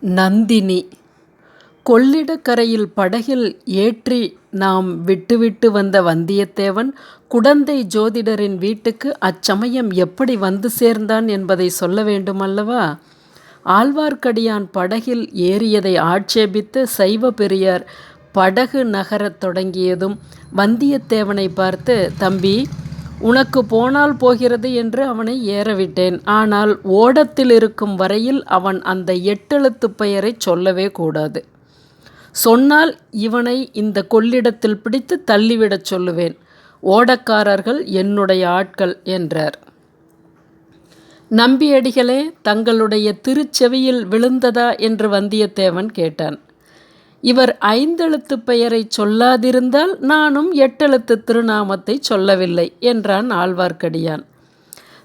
நந்தினி. கொள்ளிடக்கரையில் படகில் ஏற்றி நாம் விட்டுவிட்டு வந்த வந்தியத்தேவன் குடந்தை ஜோதிடரின் வீட்டுக்கு அச்சமயம் எப்படி வந்து சேர்ந்தான் என்பதை சொல்ல வேண்டுமல்லவா? ஆழ்வார்க்கடியான் படகில் ஏறியதை ஆட்சேபித்து சைவ பெரியார் படகு நகரத் தொடங்கியதும் வந்தியத்தேவனை பார்த்து தம்பி உனக்கு போனால் போகிறது என்று அவனை ஏறவிட்டேன். ஆனால் ஓடத்தில் இருக்கும் வரையில் அவன் அந்த எட்டெழுத்துப் பெயரைச் சொல்லவே கூடாது. சொன்னால் இவனை இந்த கொள்ளிடத்தில் பிடித்து தள்ளிவிடச் சொல்லுவேன். ஓடக்காரர்கள் என்னுடைய ஆட்கள் என்றார். நம்பியடிகளே தங்களுடைய திருச்செவியில் விழுந்ததா என்று வந்தியத்தேவன் கேட்டான். இவர் ஐந்தெழுத்து பெயரை சொல்லாதிருந்தால் நானும் எட்டெழுத்து திருநாமத்தை சொல்லவில்லை என்றான் ஆழ்வார்க்கடியான்.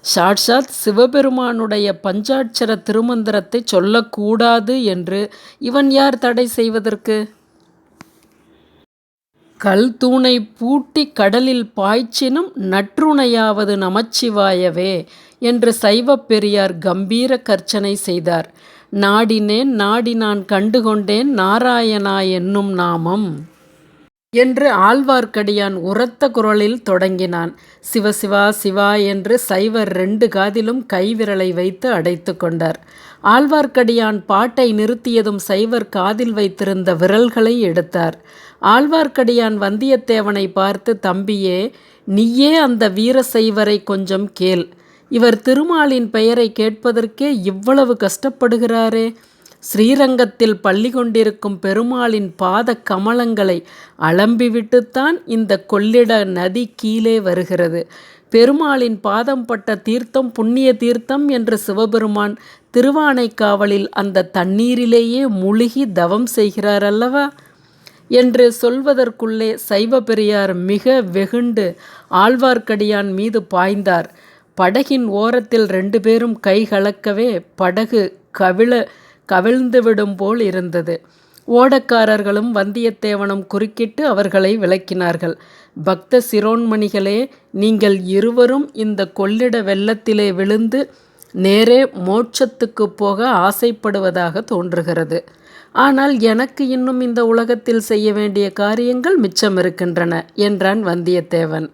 சாட்சாத் சிவபெருமானுடைய பஞ்சாட்சர திருமந்திரத்தை சொல்லக்கூடாது என்று இவன் யார் தடை செய்வதற்கு? கல் தூணை பூட்டி கடலில் பாய்ச்சினும் நற்றுணையாவது நமச்சிவாயவே என்று சைவப் பெரியார் கம்பீர கர்ச்சனை செய்தார். நாடினேன் நாடி நான் கண்டுகொண்டேன் நாராயணா என்னும் நாமம். என்று ஆழ்வார்க்கடியான் உரத்த குரலில் தொடங்கினான். சிவசிவா சிவா என்று சைவர் ரெண்டு காதிலும் கைவிரலை வைத்து அடைத்து கொண்டார். ஆழ்வார்க்கடியான் பாட்டை நிறுத்தியதும் சைவர் காதில் வைத்திருந்த விரல்களை எடுத்தார். ஆழ்வார்க்கடியான் வந்தியத்தேவனை பார்த்து தம்பியே நீயே அந்த வீர சைவரை கொஞ்சம் கேள். இவர் திருமாலின் பெயரை கேட்பதற்கே இவ்வளவு கஷ்டப்படுகிறாரே. ஸ்ரீரங்கத்தில் பள்ளி கொண்டிருக்கும் பெருமாளின் பாத கமலங்களை அலம்பிவிட்டுத்தான் இந்த கொள்ளிட நதி கீழே வருகிறது. பெருமாளின் பாதம் பட்ட தீர்த்தம் புண்ணிய தீர்த்தம் என்று சிவபெருமான் திருவானைக்காவலில் அந்த தண்ணீரிலேயே முழுகி தவம் செய்கிறார் அல்லவா என்று சொல்வதற்குள்ளே சைவ பெரியார் மிக வெகுண்டு ஆழ்வார்க்கடியான் மீது பாய்ந்தார். படகின் ஓரத்தில் ரெண்டு பேரும் கை கலக்கவே படகு கவிழ கவிழ்ந்துவிடும் போல் இருந்தது. ஓடக்காரர்களும் வந்தியத்தேவனும் குறுக்கிட்டு அவர்களை விளக்கினார்கள். பக்த சிரோன்மணிகளே நீங்கள் இருவரும் இந்த கொள்ளிட வெள்ளத்திலே விழுந்து நேரே மோட்சத்துக்கு போக ஆசைப்படுவதாக தோன்றுகிறது. ஆனால் எனக்கு இன்னும் இந்த உலகத்தில் செய்ய வேண்டிய காரியங்கள் மிச்சம் இருக்கின்றன என்றான் வந்தியத்தேவன்.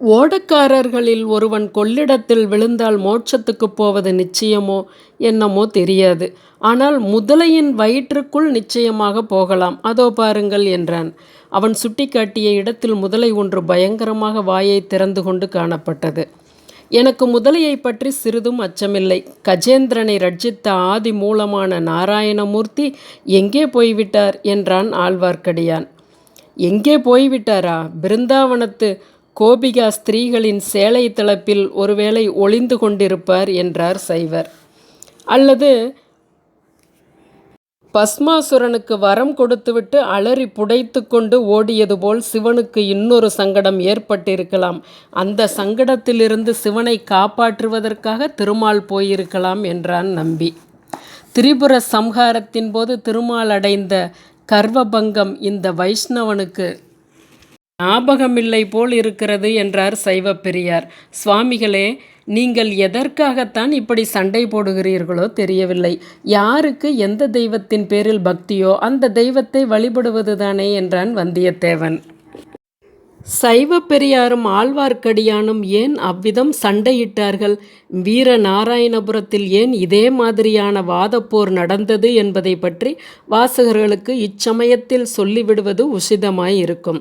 ஓடக்காரர்களில் ஒருவன் கொள்ளிடத்தில் விழுந்தால் மோட்சத்துக்கு போவது நிச்சயமோ என்னமோ தெரியாது. ஆனால் முதலையின் வயிற்றுக்குள் நிச்சயமாக போகலாம். அதோ பாருங்கள் என்றான். அவன் சுட்டிக்காட்டிய இடத்தில் முதலை ஒன்று பயங்கரமாக வாயை திறந்து கொண்டு காணப்பட்டது. எனக்கு முதலையை பற்றி சிறிதும் அச்சமில்லை. கஜேந்திரனை ரட்சித்த ஆதி மூலமான நாராயணமூர்த்தி எங்கே போய்விட்டார்? என்றான் ஆழ்வார்க்கடியான். எங்கே போய்விட்டாரா? பிருந்தாவனத்து கோபிகா ஸ்திரீகளின் சேலை தளப்பில் ஒருவேளை ஒளிந்து கொண்டிருப்பார் என்றார் சைவர். அல்லது பஸ்மாசுரனுக்கு வரம் கொடுத்துவிட்டு அலறி புடைத்து கொண்டு ஓடியது போல் சிவனுக்கு இன்னொரு சங்கடம் ஏற்பட்டிருக்கலாம். அந்த சங்கடத்திலிருந்து சிவனை காப்பாற்றுவதற்காக திருமால் போயிருக்கலாம் என்றான் நம்பி. திரிபுர சம்ஹாரத்தின் போது திருமால் அடைந்த கர்வபங்கம் இந்த வைஷ்ணவனுக்கு ஞாபகமில்லை போல் இருக்கிறது என்றார் சைவ பெரியார். சுவாமிகளே நீங்கள் எதற்காகத்தான் இப்படி சண்டை போடுகிறீர்களோ தெரியவில்லை. யாருக்கு எந்த தெய்வத்தின் பேரில் பக்தியோ அந்த தெய்வத்தை வழிபடுவதுதானே என்றான் வந்தியத்தேவன். சைவ பெரியாரும் ஆழ்வார்க்கடியானும் ஏன் அவ்விதம் சண்டையிட்டார்கள்? வீர நாராயணபுரத்தில் ஏன் இதே மாதிரியான வாதப்போர் நடந்தது என்பதை பற்றி வாசகர்களுக்கு இச்சமயத்தில் சொல்லிவிடுவது உசிதமாயிருக்கும்.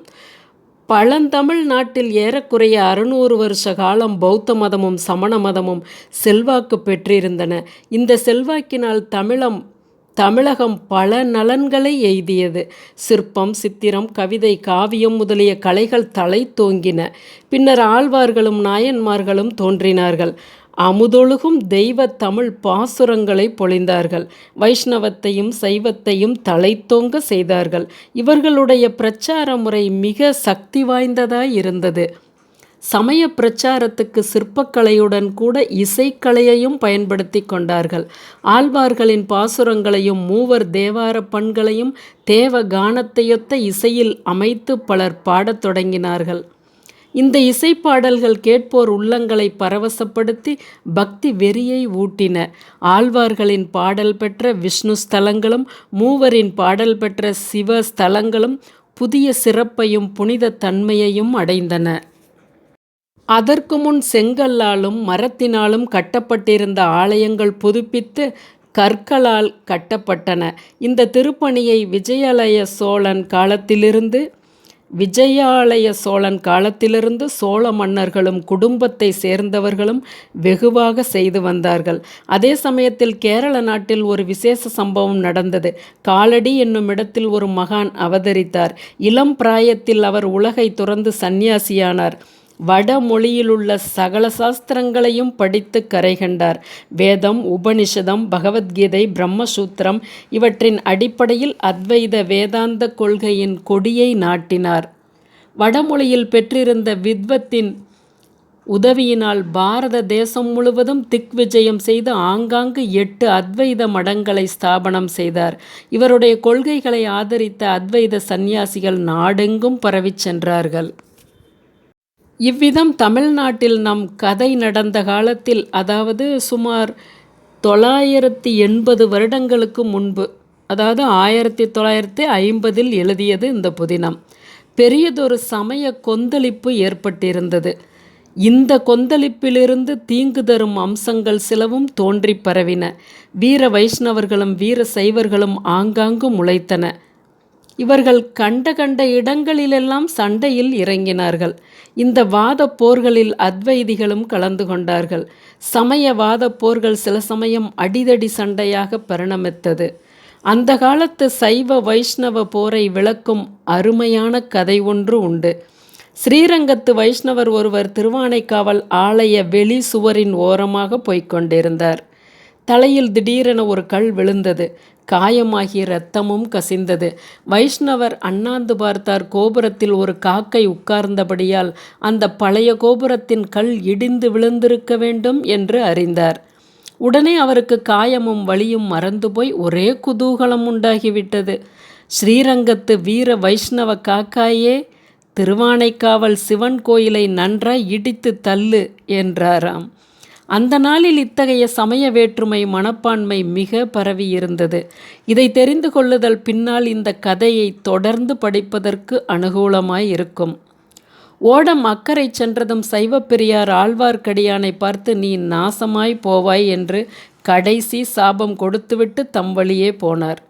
பழந்தமிழ் நாட்டில் ஏறக்குறைய அறுநூறு வருஷ காலம் பௌத்த மதமும் சமண மதமும் செல்வாக்கு பெற்றிருந்தன. இந்த செல்வாக்கினால் தமிழம் தமிழகம் பல நலன்களை எய்தியது. சிற்பம் சித்திரம் கவிதை காவியம் முதலிய கலைகள் தலை தோங்கின. பின்னர் ஆழ்வார்களும் நாயன்மார்களும் தோன்றினார்கள். அமுதொழுகும் தெய்வ தமிழ் பாசுரங்களை பொழிந்தார்கள். வைஷ்ணவத்தையும் சைவத்தையும் தலைத்தோங்க செய்தார்கள். இவர்களுடைய பிரச்சார முறை மிக சக்தி வாய்ந்ததாய் இருந்தது. சமய பிரச்சாரத்துக்கு சிற்பக்கலையுடன் கூட இசைக்கலையையும் பயன்படுத்தி கொண்டார்கள். ஆழ்வார்களின் பாசுரங்களையும் மூவர் தேவார பண்களையும் தேவ கானத்தையொத்த இசையில் அமைத்து பலர் பாடத் தொடங்கினார்கள். இந்த இசைப்பாடல்கள் கேட்போர் உள்ளங்களை பரவசப்படுத்தி பக்தி வெறியை ஊட்டின. ஆழ்வார்களின் பாடல் பெற்ற விஷ்ணு ஸ்தலங்களும் மூவரின் பாடல் பெற்ற சிவ ஸ்தலங்களும் புதிய சிறப்பையும் புனித தன்மையையும் அடைந்தன. அதற்கு முன் செங்கல்லாலும் மரத்தினாலும் கட்டப்பட்டிருந்த ஆலயங்கள் புதுப்பித்து கற்களால் கட்டப்பட்டன. இந்த திருப்பணியை விஜயாலய சோழன் காலத்திலிருந்து விஜயாலய சோழன் காலத்திலிருந்து சோழ மன்னர்களும் குடும்பத்தை சேர்ந்தவர்களும் வெகுவாக செய்து வந்தார்கள். அதே சமயத்தில் கேரள நாட்டில் ஒரு விசேஷ சம்பவம் நடந்தது. காலடி என்னும் இடத்தில் ஒரு மகான் அவதரித்தார். இளம் பிராயத்தில் அவர் உலகை துறந்து சந்நியாசியானார். வடமொழியிலுள்ள சகல சாஸ்திரங்களையும் படித்து கரை கண்டார் வேதம் உபனிஷதம் பகவத்கீதை பிரம்மசூத்திரம் இவற்றின் அடிப்படையில் அத்வைத வேதாந்த கொள்கையின் கொடியை நாட்டினார். வடமொழியில் பெற்றிருந்த வித்வத்தின் உதவியினால் பாரத தேசம் முழுவதும் திக்விஜயம் செய்து ஆங்காங்கு எட்டு அத்வைத மடங்களை ஸ்தாபனம் செய்தார். இவருடைய கொள்கைகளை ஆதரித்த அத்வைத சந்நியாசிகள் நாடெங்கும் பரவிச் சென்றார்கள். இவ்விதம் தமிழ்நாட்டில் நம் கதை நடந்த காலத்தில் அதாவது சுமார் தொள்ளாயிரத்தி எண்பது வருடங்களுக்கு முன்பு அதாவது ஆயிரத்தி தொள்ளாயிரத்தி ஐம்பதில் எழுதியது இந்த புதினம். பெரியதொரு சமய கொந்தளிப்பு ஏற்பட்டிருந்தது. இந்த கொந்தளிப்பிலிருந்து தீங்கு தரும் அம்சங்கள் சிலவும் தோன்றி பரவின. வீர வைஷ்ணவர்களும் வீர சைவர்களும் ஆங்காங்கு முளைத்தன இவர்கள் கண்ட கண்ட இடங்களிலெல்லாம் சண்டையில் இறங்கினார்கள். இந்த வாத போர்களில் அத்வைதிகளும் கலந்து கொண்டார்கள். சமய வாத போர்கள் சில சமயம் அடிதடி சண்டையாக பரிணமித்தது. அந்த காலத்து சைவ வைஷ்ணவ போரை விளக்கும் அருமையான கதை ஒன்று உண்டு. ஸ்ரீரங்கத்து வைஷ்ணவர் ஒருவர் திருவானைக்காவல் ஆலய வெளி சுவரின் ஓரமாக போய்க் கொண்டிருந்தார். தலையில் திடீரென ஒரு கல் விழுந்தது. காயமாகி இரத்தமும் கசிந்தது. வைஷ்ணவர் அண்ணாந்து பார்த்தார். கோபுரத்தில் ஒரு காக்கை உட்கார்ந்தபடியால் அந்த பழைய கோபுரத்தின் கல் இடிந்து விழுந்திருக்க வேண்டும் என்று அறிந்தார். உடனே அவருக்கு காயமும் வலியும் மறந்து போய் ஒரே குதூகலம் உண்டாகிவிட்டது. ஸ்ரீரங்கத்து வீர வைஷ்ணவ காக்காயே திருவானைக்காவல் சிவன் கோயிலை நன்றாய் இடித்து தள்ளு என்றாராம். அந்த நாளில் இத்தகைய சமய வேற்றுமை மனப்பான்மை மிக பரவியிருந்தது இதை தெரிந்து கொள்ளுதல் பின்னால் இந்த கதையை தொடர்ந்து படிப்பதற்கு அனுகூலமாய் இருக்கும். ஓடம் அக்கறை சென்றதும் சைவப்பெரியார் ஆழ்வார்க்கடியானை பார்த்து நீ நாசமாய் போவாய் என்று கடைசி சாபம் கொடுத்துவிட்டு தம் வழியே போனார்.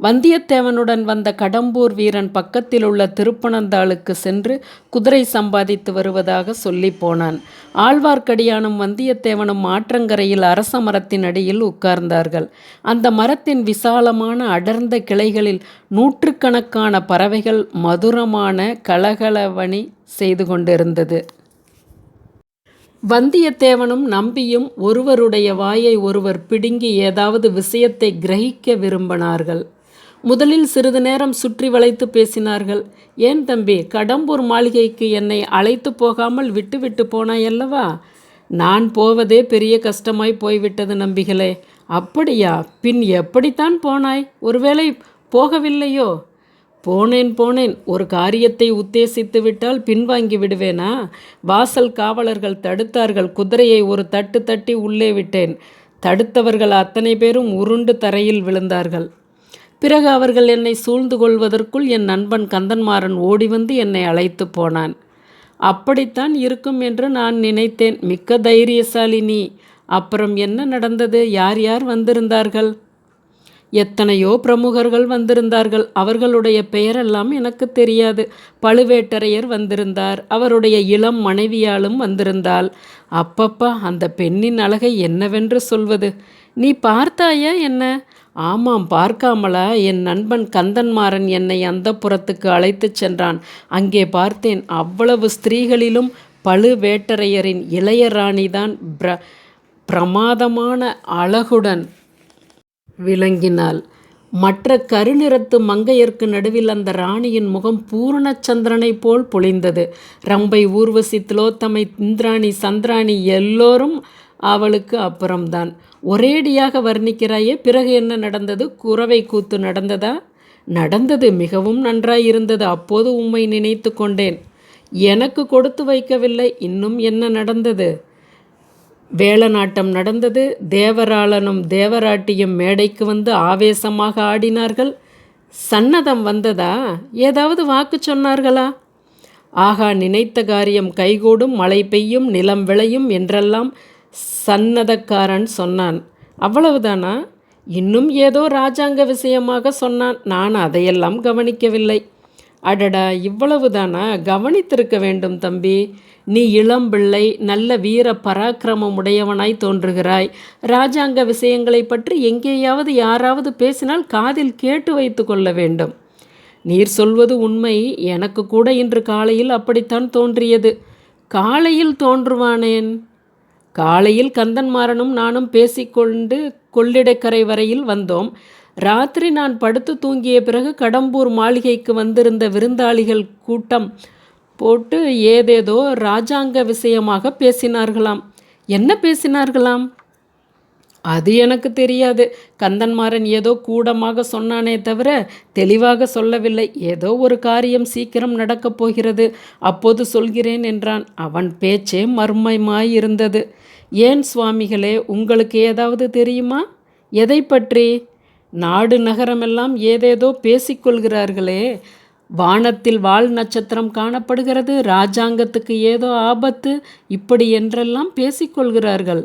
வந்தியத்தேவனுடன் வந்த கடம்பூர் வீரன் பக்கத்தில் உள்ள திருப்பனந்தாளுக்கு சென்று குதிரை சம்பாதித்து வருவதாக சொல்லி போனான். ஆழ்வார்க்கடியானும் வந்தியத்தேவனும் ஆற்றங்கரையில் அரச மரத்தின் அடியில் உட்கார்ந்தார்கள். அந்த மரத்தின் விசாலமான அடர்ந்த கிளைகளில் நூற்றுக்கணக்கான பறவைகள் மதுரமான கலகலவணி செய்து கொண்டிருந்தது. வந்தியத்தேவனும் நம்பியும் ஒருவருடைய வாயை ஒருவர் பிடுங்கி ஏதாவது விஷயத்தை கிரகிக்க விரும்பினார்கள். முதலில் சிறிது நேரம் சுற்றி வளைத்து பேசினார்கள். ஏன் தம்பி கடம்பூர் மாளிகைக்கு என்னை அழைத்து போகாமல் விட்டுவிட்டு போனாயல்லவா நான் போவதே பெரிய கஷ்டமாய் போய்விட்டது நம்பிகளே. அப்படியா? பின் எப்படித்தான் போனாய்? ஒருவேளை போகவில்லையோ? போனேன் போனேன். ஒரு காரியத்தை உத்தேசித்து விட்டால் பின்வாங்கி விடுவேனா? வாசல் காவலர்கள் தடுத்தார்கள். குதிரையை ஒரு தட்டு தட்டி உள்ளே விட்டேன். தடுத்தவர்கள் அத்தனை பேரும் உருண்டு தரையில் விழுந்தார்கள். பிறகு அவர்கள் என்னை சூழ்ந்து கொள்வதற்குள் என் நண்பன் கந்தன்மாறன் ஓடி வந்து என்னை அழைத்து போனான். அப்படித்தான் இருக்கும் என்று நான் நினைத்தேன். மிக்க தைரியசாலி நீ. அப்புறம் என்ன நடந்தது? யார் யார் வந்திருந்தார்கள்? எத்தனையோ பிரமுகர்கள் வந்திருந்தார்கள். அவர்களுடைய பெயரெல்லாம் எனக்கு தெரியாது. பழுவேட்டரையர் வந்திருந்தார். அவருடைய இளம் மனைவியாலும் வந்திருந்தாள். அப்பப்பா அந்த பெண்ணின் அழகை என்னவென்று சொல்வது? நீ பார்த்தாயா என்ன? ஆமாம் பார்க்காமலா என் நண்பன் கந்தன்மாறன் என்னை அந்த புறத்துக்கு அழைத்துச் சென்றான். அங்கே பார்த்தேன் அவ்வளவு ஸ்திரீகளிலும் பழுவேட்டரையரின் இளையராணிதான் பிர பிரமாதமான அழகுடன் விளங்கினாள். மற்ற கருநிறத்து மங்கையர்க்கு நடுவில் அந்த ராணியின் முகம் பூரணச்சந்திரனைப் போல் பொழிந்தது. ரம்பை ஊர்வசி திலோத்தமை இந்திராணி சந்திராணி எல்லோரும் அவளுக்கு அப்புறம்தான். ஒரேடியாக வர்ணிக்கிறாயே பிறகு என்ன நடந்தது? குறவை கூத்து நடந்ததா? நடந்தது மிகவும் நன்றாயிருந்தது. அப்போது உம்மை நினைத்து கொண்டேன். எனக்கு கொடுத்து வைக்கவில்லை இன்னும் என்ன நடந்தது? வேலநாட்டம் நடந்தது தேவராளனும் தேவராட்டியும் மேடைக்கு வந்து ஆவேசமாக ஆடினார்கள். சன்னதம் வந்ததா? ஏதாவது வாக்கு சொன்னார்களா? ஆகா நினைத்த காரியம் கைகூடும் மழை பெய்யும் நிலம் விளையும் என்றெல்லாம் சன்னதக்காரன் சொன்னான். அவ்வளவுதானா? இன்னும் ஏதோ ராஜாங்க விஷயமாக சொன்னான். நான் அதையெல்லாம் கவனிக்கவில்லை. அடடா! இவ்வளவுதானா? கவனித்திருக்க வேண்டும் தம்பி. நீ இளம்பிள்ளை நல்ல வீர பராக்கிரமம் உடையவனாய் தோன்றுகிறாய். ராஜாங்க விஷயங்களை பற்றி எங்கேயாவது யாராவது பேசினால் காதில் கேட்டு வைத்து கொள்ள வேண்டும். நீர் சொல்வது உண்மை. எனக்கு கூட இன்று காலையில் அப்படித்தான் தோன்றியது. காலையில் தோன்றுவானேன்? காலையில் கந்தன்மாறனும் நானும் பேசிக்கொண்டு கொள்ளிடக்கரை வரையில் வந்தோம். ராத்திரி நான் படுத்து தூங்கிய பிறகு கடம்பூர் மாளிகைக்கு வந்திருந்த விருந்தாளிகள் கூட்டம் போட்டு ஏதேதோ ராஜாங்க விஷயமாக பேசினார்களாம். என்ன பேசினார்களாம்? அது எனக்கு தெரியாது. கந்தன்மாறன் ஏதோ கூடமாக சொன்னானே தவிர தெளிவாக சொல்லவில்லை. ஏதோ ஒரு காரியம் சீக்கிரம் நடக்கப் போகிறது. அப்போது சொல்கிறேன் என்றான். அவன் பேச்சே மர்மமாயிருந்தது. ஏன் சுவாமிகளே உங்களுக்கு ஏதாவது தெரியுமா? எதை பற்றி? நாடு நகரமெல்லாம் ஏதேதோ பேசிக்கொள்கிறார்களே. வானத்தில் வால் நட்சத்திரம் காணப்படுகிறது. ராஜாங்கத்துக்கு ஏதோ ஆபத்து. இப்படி என்றெல்லாம் பேசிக்கொள்கிறார்கள்.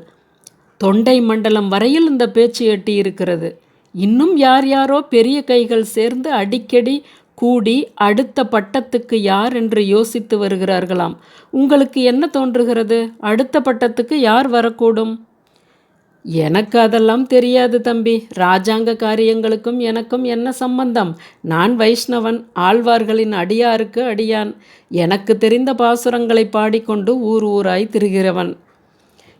தொண்டை மண்டலம் வரையில் இந்த பேச்சு எட்டி இருக்கிறது இன்னும் யார் யாரோ பெரிய கைகள் சேர்ந்து அடிக்கடி கூடி அடுத்த பட்டத்துக்கு யார் என்று யோசித்து வருகிறார்களாம். உங்களுக்கு என்ன தோன்றுகிறது? அடுத்த பட்டத்துக்கு யார் வரக்கூடும்? எனக்கு அதெல்லாம் தெரியாது தம்பி. ராஜாங்க காரியங்களுக்கும் எனக்கும் என்ன சம்பந்தம்? நான் வைஷ்ணவன் ஆழ்வார்களின் அடியாருக்கு அடியான். எனக்கு தெரிந்த பாசுரங்களை பாடிக்கொண்டு ஊர் ஊராய் திரிகிறவன்.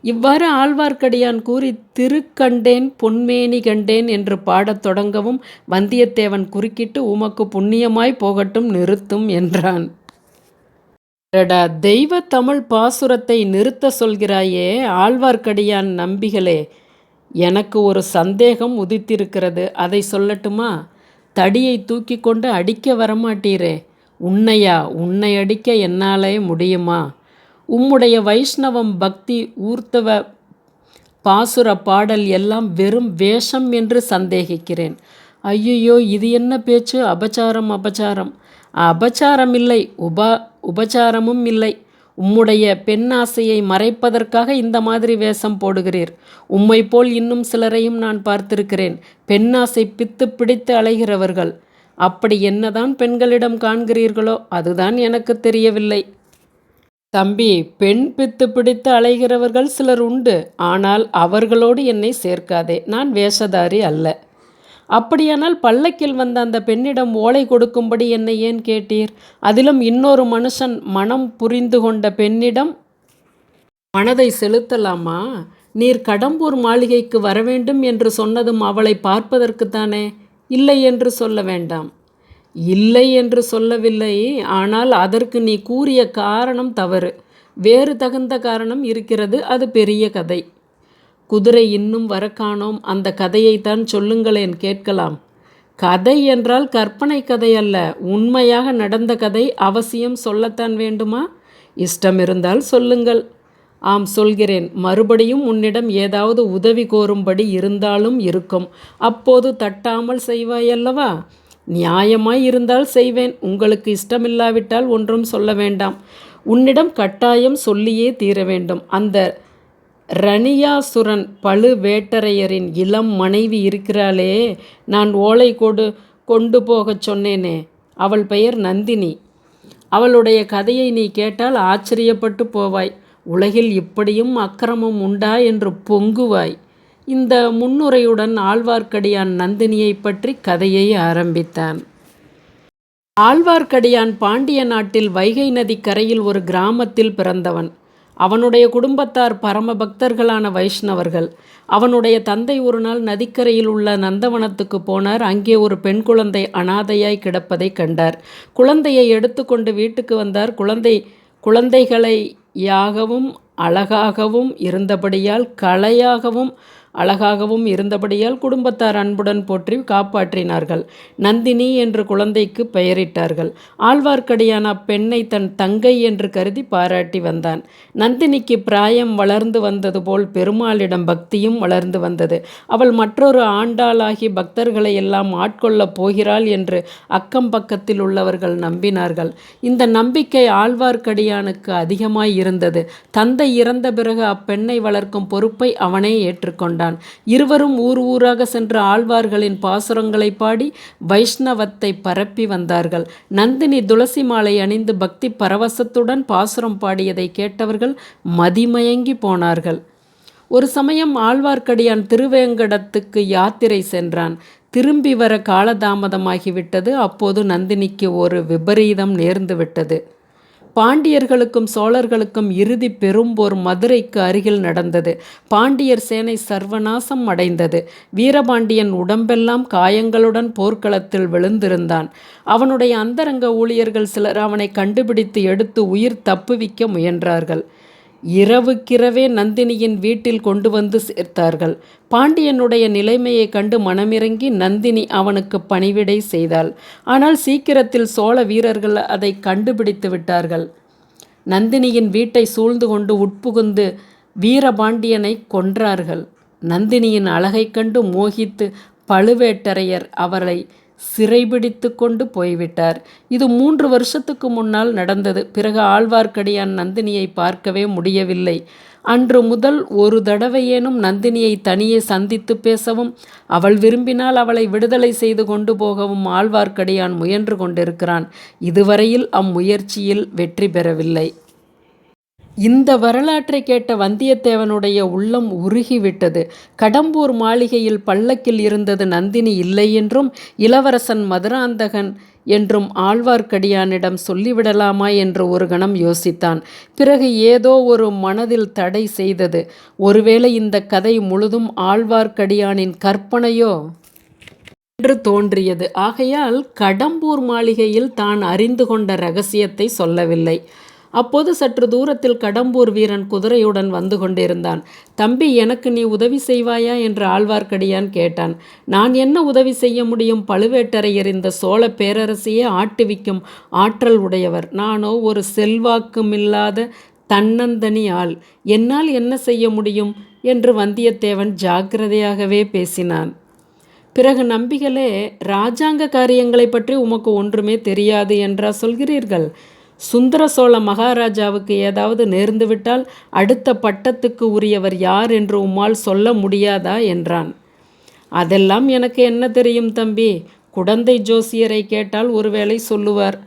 இவ்வாறு ஆழ்வார்க்கடியான் கூறி திருக்கண்டேன் பொன்மேனி கண்டேன் என்று பாடத் தொடங்கவும் வந்தியத்தேவன் குறுக்கிட்டு உமக்கு புண்ணியமாய் போகட்டும் நிறுத்தும் என்றான். அடடா தெய்வ தமிழ் பாசுரத்தை நிறுத்த சொல்கிறாயே ஆழ்வார்க்கடியான் நம்பிகளே! எனக்கு ஒரு சந்தேகம் உதித்திருக்கிறது. அதை சொல்லட்டுமா? தடியை தூக்கி கொண்டு அடிக்க வரமாட்டீரே! உன்னையா? உன்னை அடிக்க என்னாலே முடியுமா? உம்முடைய வைஷ்ணவம் பக்தி ஊர்த்தவ பாசுர பாடல் எல்லாம் வெறும் வேஷம் என்று சந்தேகிக்கிறேன். ஐயையோ இது என்ன பேச்சு? அபச்சாரம் அபச்சாரம். அபச்சாரம் இல்லை உபா உபச்சாரமும் இல்லை. உம்முடைய பெண்ணாசையை மறைப்பதற்காக இந்த மாதிரி வேஷம் போடுகிறீர். உம்மை போல் இன்னும் சிலரையும் நான் பார்த்திருக்கிறேன். பெண்ணாசை பித்து பிடித்து அலைகிறவர்கள். அப்படி என்னதான் பெண்களிடம் காண்கிறீர்களோ அதுதான் எனக்கு தெரியவில்லை. தம்பி பெண் பித்து பிடித்து அலைகிறவர்கள் சிலர் உண்டு. ஆனால் அவர்களோடு என்னை சேர்க்காதே. நான் வேஷதாரி அல்ல. அப்படியானால் பல்லக்கில் வந்த அந்த பெண்ணிடம் ஓலை கொடுக்கும்படி என்னை ஏன் கேட்டீர்? அதிலும் இன்னொரு மனுஷன் மனம் புரிந்து கொண்ட பெண்ணிடம் மனதை செலுத்தலாமா? நீர் கடம்பூர் மாளிகைக்கு வரவேண்டும் என்று சொன்னதும் அவளை பார்ப்பதற்குத்தானே? இல்லை என்று சொல்ல வேண்டாம். இல்லை என்று சொல்லவில்லை. ஆனால் அதற்கு நீ கூறிய காரணம் தவறு. வேறு தகுந்த காரணம் இருக்கிறது. அது பெரிய கதை. குதிரை இன்னும் வரக்காணோம். அந்த கதையைத்தான் சொல்லுங்களேன் கேட்கலாம். கதை என்றால் கற்பனை கதை அல்ல. உண்மையாக நடந்த கதை அவசியம் சொல்லத்தான் வேண்டுமா? இஷ்டம் இருந்தால் சொல்லுங்கள். ஆம் சொல்கிறேன். மறுபடியும் உன்னிடம் ஏதாவது உதவி கோரும்படி இருந்தாலும் இருக்கும். அப்போது தட்டாமல் செய்வாயல்லவா? நியாயமாய் இருந்தால் செய்வேன். உங்களுக்கு இஷ்டமில்லாவிட்டால் ஒன்றும் சொல்ல வேண்டாம். உன்னிடம் கட்டாயம் சொல்லியே தீர வேண்டும். அந்த ரணியாசுரன் பழுவேட்டரையரின் இளம் மனைவி இருக்கிறாளே நான் ஓலை கொடு கொண்டு போகச் சொன்னேனே. அவள் பெயர் நந்தினி. அவளுடைய கதையை நீ கேட்டால் ஆச்சரியப்பட்டு போவாய். உலகில் இப்படியும் அக்கிரமம் உண்டா என்று பொங்குவாய். இந்த முன்னுரையுடன் ஆழ்வார்க்கடியான் நந்தினியை பற்றி கதையை ஆரம்பித்தான். ஆழ்வார்க்கடியான் பாண்டிய நாட்டில் வைகை நதி கரையில் ஒரு கிராமத்தில் பிறந்தவன். அவனுடைய குடும்பத்தார் பரம பக்தர்களான வைஷ்ணவர்கள். அவனுடைய தந்தை ஒரு நாள் நதிக்கரையில் உள்ள நந்தவனத்துக்கு போனார். அங்கே ஒரு பெண் குழந்தை அனாதையாய் கிடப்பதை கண்டார். குழந்தையை எடுத்துக்கொண்டு வீட்டுக்கு வந்தார். குழந்தை குழந்தைகளை யாகவும் அழகாகவும் இருந்தபடியால் கலையாகவும் அழகாகவும் இருந்தபடியால் குடும்பத்தார் அன்புடன் போற்றி காப்பாற்றினார்கள். நந்தினி என்று குழந்தைக்கு பெயரிட்டார்கள். ஆழ்வார்க்கடியான் அப்பெண்ணை தன் தங்கை என்று கருதி பாராட்டி வந்தான். நந்தினிக்கு பிராயம் வளர்ந்து வந்தது போல் பெருமாளிடம் பக்தியும் வளர்ந்து வந்தது. அவள் மற்றொரு ஆண்டாளாகி பக்தர்களை எல்லாம் ஆட்கொள்ளப் போகிறாள் என்று அக்கம் பக்கத்தில் உள்ளவர்கள் நம்பினார்கள். இந்த நம்பிக்கை ஆழ்வார்க்கடியானுக்கு அதிகமாய் இருந்தது. தந்தை இறந்த பிறகு அப்பெண்ணை வளர்க்கும் பொறுப்பை அவனே ஏற்றுக்கொண்டான். இருவரும் ஊர் ஊராக சென்று ஆழ்வார்களின் பாசுரங்களை பாடி வைஷ்ணவத்தை பரப்பி வந்தார்கள். நந்தினி துளசி மாலை அணிந்து பக்தி பரவசத்துடன் பாசுரம் பாடியதை கேட்டவர்கள் மதிமயங்கி போனார்கள். ஒரு சமயம் ஆழ்வார்க்கடியான் திருவேங்கடத்துக்கு யாத்திரை சென்றான். திரும்பி வர காலதாமதமாகிவிட்டது. அப்போது நந்தினிக்கு ஒரு விபரீதம் நேர்ந்துவிட்டது பாண்டியர்களுக்கும் சோழர்களுக்கும் இறுதி பெரும்போர் மதுரைக்கு அருகில் நடந்தது. பாண்டியர் சேனை சர்வநாசம் அடைந்தது. வீரபாண்டியன் உடம்பெல்லாம் காயங்களுடன் போர்க்களத்தில் விழுந்திருந்தான். அவனுடைய அந்தரங்க ஊழியர்கள் சிலர் அவனை கண்டுபிடித்து எடுத்து உயிர் தப்புவிக்க முயன்றார்கள். இரவுக்கிரவே நந்தினியின் வீட்டில் கொண்டு வந்து சேர்த்தார்கள். பாண்டியனுடைய நிலைமையை கண்டு மனமிறங்கி நந்தினி அவனுக்கு பணிவிடை செய்தாள். ஆனால் சீக்கிரத்தில் சோழ வீரர்கள் அதை கண்டுபிடித்து விட்டார்கள். நந்தினியின் வீட்டை சூழ்ந்து கொண்டு உட்புகுந்து வீரபாண்டியனை கொன்றார்கள். நந்தினியின் அழகைக் கண்டு மோகித்து பழுவேட்டரையர் அவரை சிறைபிடித்து கொண்டு போய்விட்டார். இது மூன்று வருஷத்துக்கு முன்னால் நடந்தது. பிறகு ஆழ்வார்க்கடியான் நந்தினியை பார்க்கவே முடியவில்லை. அன்று முதல் ஒரு தடவையேனும் நந்தினியை தனியே சந்தித்து பேசவும் அவள் விரும்பினால் அவளை விடுதலை செய்து கொண்டு போகவும் ஆழ்வார்க்கடியான் முயன்று கொண்டிருக்கிறான். இதுவரையில் அம்முயற்சியில் வெற்றி பெறவில்லை. இந்த வரலாற்றை கேட்ட வந்தியத்தேவனுடைய உள்ளம் உருகிவிட்டது. கடம்பூர் மாளிகையில் பல்லக்கில் இருந்தது நந்தினி இல்லை என்றும் இளவரசன் மதுராந்தகன் என்றும் ஆழ்வார்க்கடியானிடம் சொல்லிவிடலாமா என்று ஒரு கணம் யோசித்தான். பிறகு ஏதோ ஒரு மனதில் தடை செய்தது. ஒருவேளை இந்த கதை முழுதும் ஆழ்வார்க்கடியானின் கற்பனையோ என்று தோன்றியது. ஆகையால் கடம்பூர் மாளிகையில் தான் அறிந்து கொண்ட ரகசியத்தை சொல்லவில்லை. அப்போது சற்று தூரத்தில் கடம்பூர் வீரன் குதிரையுடன் வந்து கொண்டிருந்தான். தம்பி எனக்கு நீ உதவி செய்வாயா? என்று ஆழ்வார்க்கடியான் கேட்டான். நான் என்ன உதவி செய்ய முடியும்? பழுவேட்டரையர் இந்த சோழ பேரரசையே ஆட்டுவிக்கும் ஆற்றல் உடையவர். நானோ ஒரு செல்வாக்குமில்லாத தன்னந்தனி ஆள் என்னால் என்ன செய்ய முடியும்? என்று வந்தியத்தேவன் ஜாக்கிரதையாகவே பேசினான். பிறகு நம்பிகளே ராஜாங்க காரியங்களை பற்றி உமக்கு ஒன்றுமே தெரியாது என்றா சொல்கிறீர்கள்? சுந்தர சோழ மகாராஜாவுக்கு ஏதாவது நேர்ந்துவிட்டால் அடுத்த பட்டத்துக்கு உரியவர் யார் என்று உம்மால் சொல்ல முடியாதா? என்றான். அதெல்லாம் எனக்கு என்ன தெரியும் தம்பி? குடந்தை ஜோசியரை கேட்டால் ஒருவேளை சொல்லுவார்.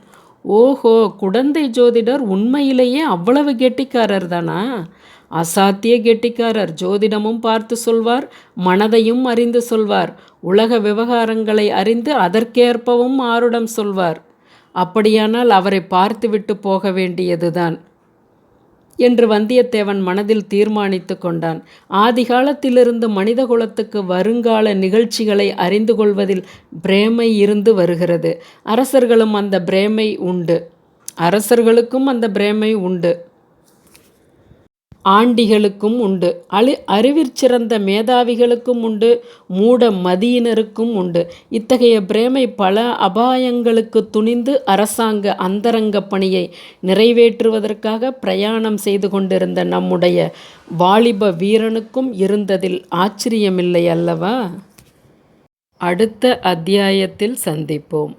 ஓஹோ குடந்தை ஜோதிடர் உண்மையிலேயே அவ்வளவு கெட்டிக்காரர் தானா? அசாத்திய கெட்டிக்காரர் ஜோதிடமும் பார்த்து சொல்வார் மனதையும் அறிந்து சொல்வார் உலக விவகாரங்களை அறிந்து அதற்கேற்பவும் ஆருடம் சொல்வார். அப்படியானால் அவரை பார்த்துவிட்டு போக வேண்டியதுதான். என்று வந்தியத்தேவன் மனதில் தீர்மானித்து கொண்டான். ஆதிகாலத்திலிருந்து மனிதகுலத்துக்கு மனித குலத்துக்கு வருங்கால நிகழ்ச்சிகளை அறிந்து கொள்வதில் பிரேமை இருந்து வருகிறது. அரசர்களும் அந்த பிரேமை உண்டு. அரசர்களுக்கும் அந்த பிரேமை உண்டு. ஆண்டிகளுக்கும் உண்டு. அழு அறிவிற்சிறந்த மேதாவிகளுக்கும் உண்டு. மூட மதியினருக்கும் உண்டு. இத்தகைய பிரேமை பல அபாயங்களுக்கு துணிந்து அரசாங்க அந்தரங்க பணியை நிறைவேற்றுவதற்காக பிரயாணம் செய்து கொண்டிருந்த நம்முடைய வாலிப வீரனுக்கும் இருந்ததில் ஆச்சரியமில்லை அல்லவா? அடுத்த அத்தியாயத்தில் சந்திப்போம்.